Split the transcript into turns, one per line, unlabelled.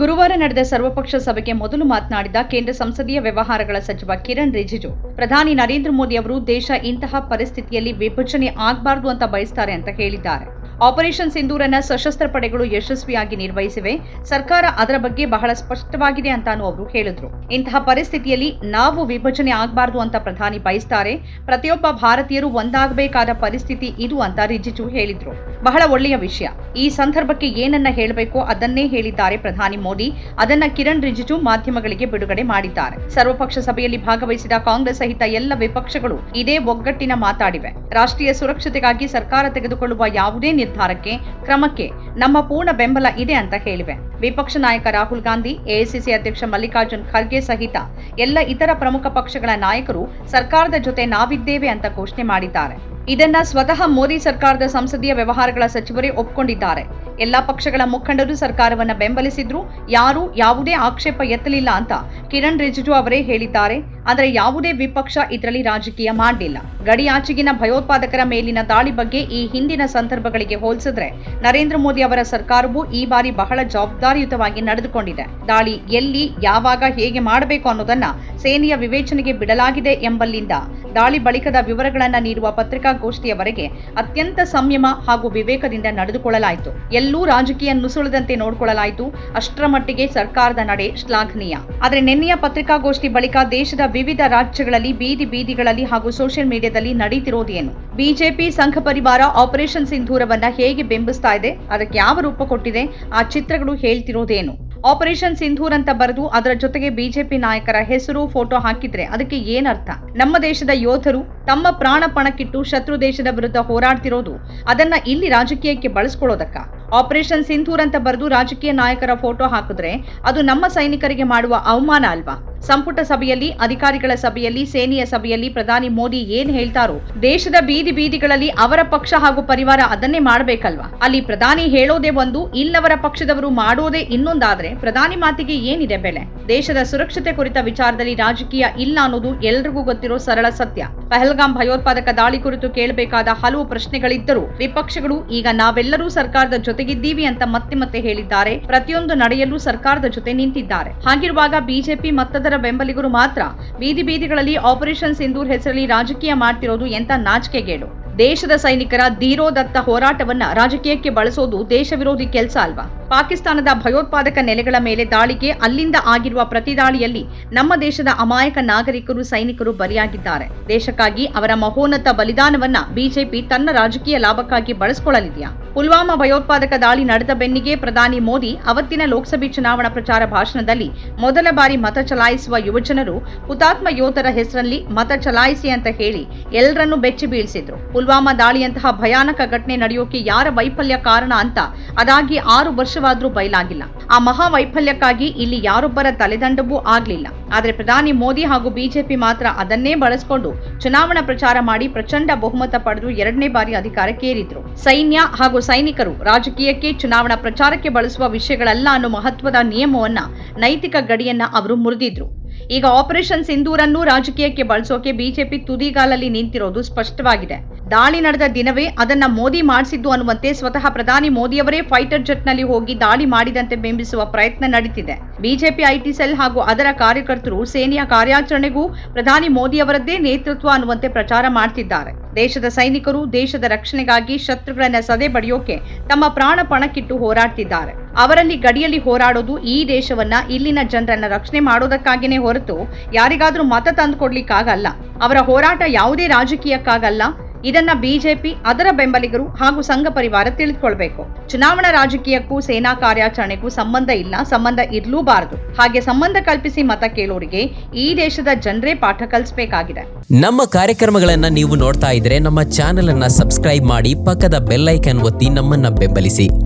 ಗುರುವಾರ ನಡೆದ ಸರ್ವಪಕ್ಷ ಸಭೆಗೆ ಮೊದಲು ಮಾತನಾಡಿದ ಕೇಂದ್ರ ಸಂಸದೀಯ ವ್ಯವಹಾರಗಳ ಸಚಿವ ಕಿರಣ್ ರಿಜಿಜು. ಪ್ರಧಾನಿ ನರೇಂದ್ರ ಮೋದಿ ಅವರು ದೇಶ ಇಂತಹ ಪರಿಸ್ಥಿತಿಯಲ್ಲಿ ವಿಭಜನೆ ಆಗಬಾರದು ಅಂತ ಬಯಸ್ತಾರೆ ಅಂತ ಹೇಳಿದ್ದಾರೆ. ಆಪರೇಷನ್ ಸಿಂಧೂರನ್ನ ಸಶಸ್ತ್ರ ಪಡೆಗಳು ಯಶಸ್ವಿಯಾಗಿ ನಿರ್ವಹಿಸಿವೆ. ಸರ್ಕಾರ ಅದರ ಬಗ್ಗೆ ಬಹಳ ಸ್ಪಷ್ಟವಾಗಿದೆ ಅಂತಾನು ಅವರು ಹೇಳಿದ್ರು. ಇಂತಹ ಪರಿಸ್ಥಿತಿಯಲ್ಲಿ ನಾವು ವಿಭಜನೆ ಆಗಬಾರದು ಅಂತ ಪ್ರಧಾನಿ ಬಯಸ್ತಾರೆ. ಪ್ರತಿಯೊಬ್ಬ ಭಾರತೀಯರು ಒಂದಾಗಬೇಕಾದ ಪರಿಸ್ಥಿತಿ ಇದು ಅಂತ ರಿಜಿಜು ಹೇಳಿದ್ರು. ಬಹಳ ಒಳ್ಳೆಯ ವಿಷಯ. ಈ ಸಂದರ್ಭಕ್ಕೆ ಏನನ್ನ ಹೇಳಬೇಕು ಅದನ್ನೇ ಹೇಳಿದ್ದಾರೆ ಪ್ರಧಾನಿ ಮೋದಿ. ಅದನ್ನ ಕಿರಣ್ ರಿಜಿಜು ಮಾಧ್ಯಮಗಳಿಗೆ ಬಿಡುಗಡೆ ಮಾಡಿದ್ದಾರೆ. ಸರ್ವಪಕ್ಷ ಸಭೆಯಲ್ಲಿ ಭಾಗವಹಿಸಿದ ಕಾಂಗ್ರೆಸ್ ಸಹಿತ ಎಲ್ಲ ವಿಪಕ್ಷಗಳು ಇದೇ ಒಗ್ಗಟ್ಟಿನ ಮಾತಾಡಿವೆ. ರಾಷ್ಟ್ರೀಯ ಸುರಕ್ಷತೆಗಾಗಿ ಸರ್ಕಾರ ತೆಗೆದುಕೊಳ್ಳುವ ಯಾವುದೇ ನಿರ್ಧಾರಕ್ಕೆ, ಕ್ರಮಕ್ಕೆ ನಮ್ಮ ಪೂರ್ಣ ಬೆಂಬಲ ಇದೆ ಅಂತ ಹೇಳಿವೆ. ವಿಪಕ್ಷ ನಾಯಕ ರಾಹುಲ್ ಗಾಂಧಿ ಎಐಸಿಸಿ ಅಧ್ಯಕ್ಷ ಮಲ್ಲಿಕಾರ್ಜುನ್ ಖರ್ಗೆ ಸಹಿತ ಎಲ್ಲ ಇತರ ಪ್ರಮುಖ ಪಕ್ಷಗಳ ನಾಯಕರು ಸರ್ಕಾರದ ಜೊತೆ ನಾವಿದ್ದೇವೆ ಅಂತ ಘೋಷಣೆ ಮಾಡಿದ್ದಾರೆ. ಇದನ್ನ ಸ್ವತಃ ಮೋದಿ ಸರ್ಕಾರದ ಸಂಸದೀಯ ವ್ಯವಹಾರಗಳ ಸಚಿವರೇ ಒಪ್ಕೊಂಡಿದ್ದಾರೆ. ಎಲ್ಲಾ ಪಕ್ಷಗಳ ಮುಖಂಡರು ಸರ್ಕಾರವನ್ನ ಬೆಂಬಲಿಸಿದ್ರು, ಯಾರೂ ಯಾವುದೇ ಆಕ್ಷೇಪ ಎತ್ತಲಿಲ್ಲ ಅಂತ ಕಿರಣ್ ರಿಜಿಜು ಅವರೇ ಹೇಳಿದ್ದಾರೆ. ಆದರೆ ಯಾವುದೇ ವಿಪಕ್ಷ ಇದರಲ್ಲಿ ರಾಜಕೀಯ ಮಾಡಲಿಲ್ಲ. ಗಡಿಯಾಚೆಗಿನ ಭಯೋತ್ಪಾದಕರ ಮೇಲಿನ ದಾಳಿ ಬಗ್ಗೆ ಈ ಹಿಂದಿನ ಸಂದರ್ಭಗಳಿಗೆ ಹೋಲಿಸಿದ್ರೆ ನರೇಂದ್ರ ಮೋದಿ ಅವರ ಸರ್ಕಾರವು ಈ ಬಾರಿ ಬಹಳ ಜವಾಬ್ದಾರಿಯುತವಾಗಿ ನಡೆದುಕೊಂಡಿದೆ. ದಾಳಿ ಎಲ್ಲಿ, ಯಾವಾಗ, ಹೇಗೆ ಮಾಡಬೇಕು ಅನ್ನೋದನ್ನ ಸೇನೆಯ ವಿವೇಚನೆಗೆ ಬಿಡಲಾಗಿದೆ ಎಂಬಲ್ಲಿಂದ ದಾಳಿ ಬಳಿಕದ ವಿವರಗಳನ್ನ ನೀಡುವ ಪತ್ರಿಕಾಗೋಷ್ಠಿಯವರೆಗೆ ಅತ್ಯಂತ ಸಂಯಮ ಹಾಗೂ ವಿವೇಕದಿಂದ ನಡೆದುಕೊಳ್ಳಲಾಯಿತು. ಎಲ್ಲೂ ರಾಜಕೀಯ ನುಸುಳದಂತೆ ನೋಡಿಕೊಳ್ಳಲಾಯಿತು. ಅಷ್ಟರ ಮಟ್ಟಿಗೆ ಸರ್ಕಾರದ ನಡೆ ಶ್ಲಾಘನೀಯ. ಆದರೆ ನಿನ್ನೆಯ ಪತ್ರಿಕಾಗೋಷ್ಠಿ ಬಳಿಕ ದೇಶದ ವಿವಿಧ ರಾಜ್ಯಗಳಲ್ಲಿ ಬೀದಿ ಬೀದಿಗಳಲ್ಲಿ ಹಾಗೂ ಸೋಷಿಯಲ್ ಮೀಡಿಯಾದಲ್ಲಿ ನಡೀತಿರೋದೇನು ಬಿಜೆಪಿ ಸಂಘ ಪರಿವಾರ ಆಪರೇಷನ್ ಸಿಂಧೂರವನ್ನ ಹೇಗೆ ಬೆಂಬಿಸ್ತಾ ಇದೆ? ಅದಕ್ಕೆ ಯಾವ ರೂಪ ಕೊಟ್ಟಿದೆ? ಆ ಚಿತ್ರಗಳು ಹೇಳ್ತಿರೋದೇನು ಆಪರೇಷನ್ ಸಿಂಧೂರ್ ಅಂತ ಬರೆದು ಅದರ ಜೊತೆಗೆ ಬಿಜೆಪಿ ನಾಯಕರ ಹೆಸರು, ಫೋಟೋ ಹಾಕಿದ್ರೆ ಅದಕ್ಕೆ ಏನರ್ಥ ನಮ್ಮ ದೇಶದ ಯೋಧರು ತಮ್ಮ ಪ್ರಾಣ ಪಣಕ್ಕಿಟ್ಟು ಶತ್ರು ದೇಶದ ವಿರುದ್ಧ ಹೋರಾಡ್ತಿರೋದು. ಅದನ್ನ ಇಲ್ಲಿ ರಾಜಕೀಯಕ್ಕೆ ಬಳಸ್ಕೊಳ್ಳೋದಕ್ಕ? ಆಪರೇಷನ್ ಸಿಂಧೂರ್ ಅಂತ ಬರೆದು ರಾಜಕೀಯ ನಾಯಕರ ಫೋಟೋ ಹಾಕಿದ್ರೆ ಅದು ನಮ್ಮ ಸೈನಿಕರಿಗೆ ಮಾಡುವ ಅವಮಾನ ಅಲ್ವಾ? ಸಂಪುಟ ಸಭೆಯಲ್ಲಿ, ಅಧಿಕಾರಿಗಳ ಸಭೆಯಲ್ಲಿ, ಸೇನೆಯ ಸಭೆಯಲ್ಲಿ ಪ್ರಧಾನಿ ಮೋದಿ ಏನ್ ಹೇಳ್ತಾರೋ, ದೇಶದ ಬೀದಿ ಬೀದಿಗಳಲ್ಲಿ ಅವರ ಪಕ್ಷ ಹಾಗೂ ಪರಿವಾರ ಅದನ್ನೇ ಮಾಡಬೇಕಲ್ವಾ? ಅಲ್ಲಿ ಪ್ರಧಾನಿ ಹೇಳೋದೇ ಒಂದು, ಇಲ್ಲವರ ಪಕ್ಷದವರು ಮಾಡೋದೇ ಇನ್ನೊಂದಾದ್ರೆ ಪ್ರಧಾನಿ ಮಾತಿಗೆ ಏನಿದೆ ಬೆಲೆ? ದೇಶದ ಸುರಕ್ಷತೆ ಕುರಿತ ವಿಚಾರದಲ್ಲಿ ರಾಜಕೀಯ ಇಲ್ಲ ಅನ್ನೋದು ಎಲ್ರಿಗೂ ಗೊತ್ತಿರೋ ಸರಳ ಸತ್ಯ. ಪಹಲ್ಗಾಮ್ ಭಯೋತ್ಪಾದಕ ದಾಳಿ ಕುರಿತು ಕೇಳಬೇಕಾದ ಹಲವು ಪ್ರಶ್ನೆಗಳಿದ್ದರೂ ವಿಪಕ್ಷಗಳು, ಈಗ ನಾವೆಲ್ಲರೂ ಸರ್ಕಾರದ ಜೊತೆಗಿದ್ದೀವಿ ಅಂತ ಮತ್ತೆ ಮತ್ತೆ ಹೇಳಿದ್ದಾರೆ. ಪ್ರತಿಯೊಂದು ನಡೆಯಲು ಸರ್ಕಾರದ ಜೊತೆ ನಿಂತಿದ್ದಾರೆ. ಹಾಗಿರುವಾಗ ಬಿಜೆಪಿ ಮತ್ತದರ ಬೆಂಬಲಿಗರು ಮಾತ್ರ ಬೀದಿ ಬೀದಿಗಳಲ್ಲಿ ಆಪರೇಷನ್ ಸಿಂಧೂರ್ ಹೆಸರಲ್ಲಿ ರಾಜಕೀಯ ಮಾಡ್ತಿರೋದು ಎಂತ ನಾಚಿಕೆಗೇಡು. ದೇಶದ ಸೈನಿಕರ ಧೀರೋದತ್ತ ಹೋರಾಟವನ್ನ ರಾಜಕೀಯಕ್ಕೆ ಬಳಸೋದು ದೇಶ ವಿರೋಧಿ ಕೆಲಸ ಅಲ್ವಾ? ಪಾಕಿಸ್ತಾನದ ಭಯೋತ್ಪಾದಕ ನೆಲೆಗಳ ಮೇಲೆ ದಾಳಿಗೆ ಅಲ್ಲಿಂದ ಆಗಿರುವ ಪ್ರತಿದಾಳಿಯಲ್ಲಿ ನಮ್ಮ ದೇಶದ ಅಮಾಯಕ ನಾಗರಿಕರು, ಸೈನಿಕರು ಬಲಿಯಾಗಿದ್ದಾರೆ. ದೇಶಕ್ಕಾಗಿ ಅವರ ಮಹೋನ್ನತ ಬಲಿದಾನವನ್ನ ಬಿಜೆಪಿ ತನ್ನ ರಾಜಕೀಯ ಲಾಭಕ್ಕಾಗಿ ಬಳಸಿಕೊಳ್ಳಲಿದೆಯಾ? ಪುಲ್ವಾಮಾ ಭಯೋತ್ಪಾದಕ ದಾಳಿ ನಡೆದ ಬೆನ್ನಿಗೆ ಪ್ರಧಾನಿ ಮೋದಿ ಅವತ್ತಿನ ಲೋಕಸಭೆ ಚುನಾವಣಾ ಪ್ರಚಾರ ಭಾಷಣದಲ್ಲಿ ಮೊದಲ ಬಾರಿ ಮತ ಚಲಾಯಿಸುವ ಯುವಜನರು ಹುತಾತ್ಮ ಯೋಧರ ಹೆಸರಲ್ಲಿ ಮತ ಚಲಾಯಿಸಿ ಅಂತ ಹೇಳಿ ಎಲ್ಲರನ್ನೂ ಬೆಚ್ಚಿ ಬೀಳಿಸಿದ್ರು. ಪುಲ್ವಾಮಾ ದಾಳಿಯಂತಹ ಭಯಾನಕ ಘಟನೆ ನಡೆಯೋಕೆ ಯಾರ ವೈಫಲ್ಯ ಕಾರಣ ಅಂತ ಅದಾಗಿ ಆರು ವರ್ಷವಾದ್ರೂ ಬಯಲಾಗಿಲ್ಲ. ಆ ಮಹಾ ವೈಫಲ್ಯಕ್ಕಾಗಿ ಇಲ್ಲಿ ಯಾರೊಬ್ಬರ ತಲೆದಂಡವೂ ಆಗ್ಲಿಲ್ಲ. ಆದ್ರೆ ಪ್ರಧಾನಿ ಮೋದಿ ಹಾಗೂ ಬಿಜೆಪಿ ಮಾತ್ರ ಅದನ್ನೇ ಬಳಸಿಕೊಂಡು ಚುನಾವಣಾ ಪ್ರಚಾರ ಮಾಡಿ ಪ್ರಚಂಡ ಬಹುಮತ ಪಡೆದು ಎರಡನೇ ಬಾರಿ ಅಧಿಕಾರಕ್ಕೇರಿದ್ರು. ಸೈನ್ಯ ಹಾಗೂ ಸೈನಿಕರು ರಾಜಕೀಯಕ್ಕೆ ಚುನಾವಣಾ ಪ್ರಚಾರಕ್ಕೆ ಬಳಸುವ ವಿಷಯಗಳಲ್ಲ ಅನ್ನೋ ಮಹತ್ವದ ನಿಯಮವನ್ನ ನೈತಿಕ ಗಡಿಯನ್ನ ಅವರು ಮುರಿದಿದ್ರು. ಈಗ ಆಪರೇಷನ್ ಸಿಂಧೂರನ್ನು ರಾಜಕೀಯಕ್ಕೆ ಬಳಸೋಕೆ ಬಿಜೆಪಿ ತುದಿಗಾಲಲ್ಲಿ ನಿಂತಿರೋದು ಸ್ಪಷ್ಟವಾಗಿದೆ. ದಾಳಿ ನಡೆದ ದಿನವೇ ಅದನ್ನ ಮೋದಿ ಮಾಡಿಸಿದ್ದು ಅನ್ನುವಂತೆ ಸ್ವತಃ ಪ್ರಧಾನಿ ಮೋದಿಯವರೇ ಫೈಟರ್ ಜೆಟ್ನಲ್ಲಿ ಹೋಗಿ ದಾಳಿ ಮಾಡಿದಂತೆ ಬಿಂಬಿಸುವ ಪ್ರಯತ್ನ ನಡೀತಿದೆ. ಬಿಜೆಪಿ ಐಟಿ ಸೆಲ್ ಹಾಗೂ ಅದರ ಕಾರ್ಯಕರ್ತರು ಸೇನೆಯ ಕಾರ್ಯಾಚರಣೆಗೂ ಪ್ರಧಾನಿ ಮೋದಿಯವರದ್ದೇ ನೇತೃತ್ವ ಅನ್ನುವಂತೆ ಪ್ರಚಾರ ಮಾಡ್ತಿದ್ದಾರೆ. ದೇಶದ ಸೈನಿಕರು ದೇಶದ ರಕ್ಷಣೆಗಾಗಿ ಶತ್ರುಗಳನ್ನ ಸದೆ ಬಡಿಯೋಕೆ ತಮ್ಮ ಪ್ರಾಣ ಪಣಕ್ಕಿಟ್ಟು ಹೋರಾಡ್ತಿದ್ದಾರೆ. ಅವರಲ್ಲಿ ಗಡಿಯಲ್ಲಿ ಹೋರಾಡೋದು ಈ ದೇಶವನ್ನ ಇಲ್ಲಿನ ಜನರನ್ನ ರಕ್ಷಣೆ ಮಾಡೋದಕ್ಕಾಗಿನೇ ಹೊರತು ಯಾರಿಗಾದ್ರೂ ಮತ ತಂದುಕೊಡ್ಲಿಕ್ಕಾಗಲ್ಲ ಅವರ ಹೋರಾಟ ಯಾವುದೇ ರಾಜಕೀಯಕ್ಕಾಗಲ್ಲ. ಇದನ್ನ ಬಿಜೆಪಿ, ಅದರ ಬೆಂಬಲಿಗರು ಹಾಗೂ ಸಂಘ ಪರಿವಾರ ತಿಳಿದುಕೊಳ್ಬೇಕು. ಚುನಾವಣಾ ರಾಜಕೀಯಕ್ಕೂ, ಸೇನಾ ಕಾರ್ಯಾಚರಣೆಗೂ ಸಂಬಂಧ ಇಲ್ಲ, ಸಂಬಂಧ ಇರ್ಲೂಬಾರದು. ಹಾಗೆ ಸಂಬಂಧ ಕಲ್ಪಿಸಿ ಮತ ಕೇಳೋರಿಗೆ ಈ ದೇಶದ ಜನರೇ ಪಾಠ ಕಲಿಸಬೇಕಾಗಿದೆ.
ನಮ್ಮ ಕಾರ್ಯಕ್ರಮಗಳನ್ನ ನೀವು ನೋಡ್ತಾ ಇದ್ರೆ ನಮ್ಮ ಚಾನೆಲ್ ಅನ್ನ ಸಬ್ಸ್ಕ್ರೈಬ್ ಮಾಡಿ ಪಕ್ಕದ ಬೆಲ್ಲೈಕನ್ ಒತ್ತಿ ನಮ್ಮನ್ನ ಬೆಂಬಲಿಸಿ.